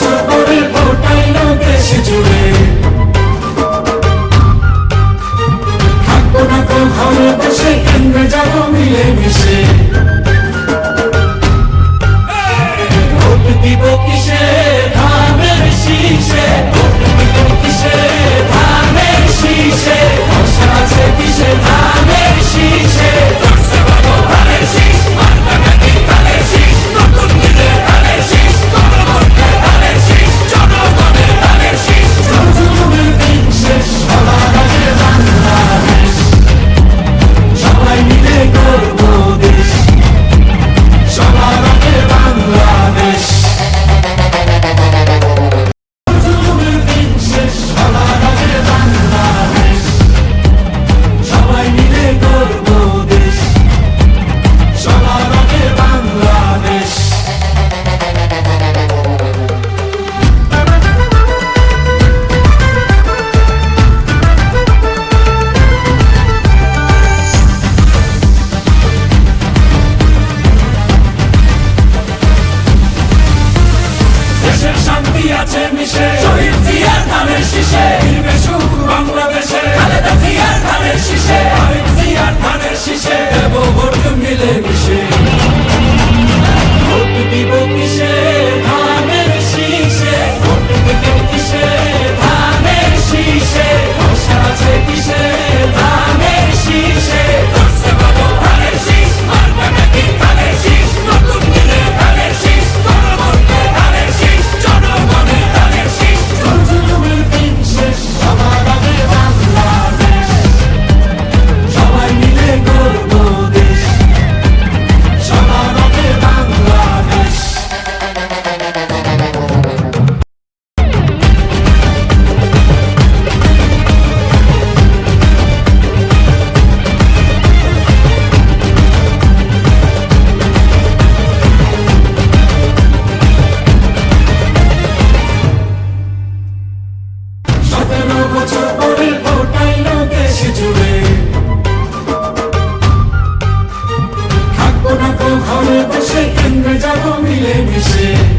জবরে ফোটাইল দেশ জুড়ে থাকব না তো ঘরে বসে কেন্দ্রে যাব মিলে মিশে আছে মিশে। শহীদ জিয়ার ধানের শীষে বাংলাদেশ। let me sing.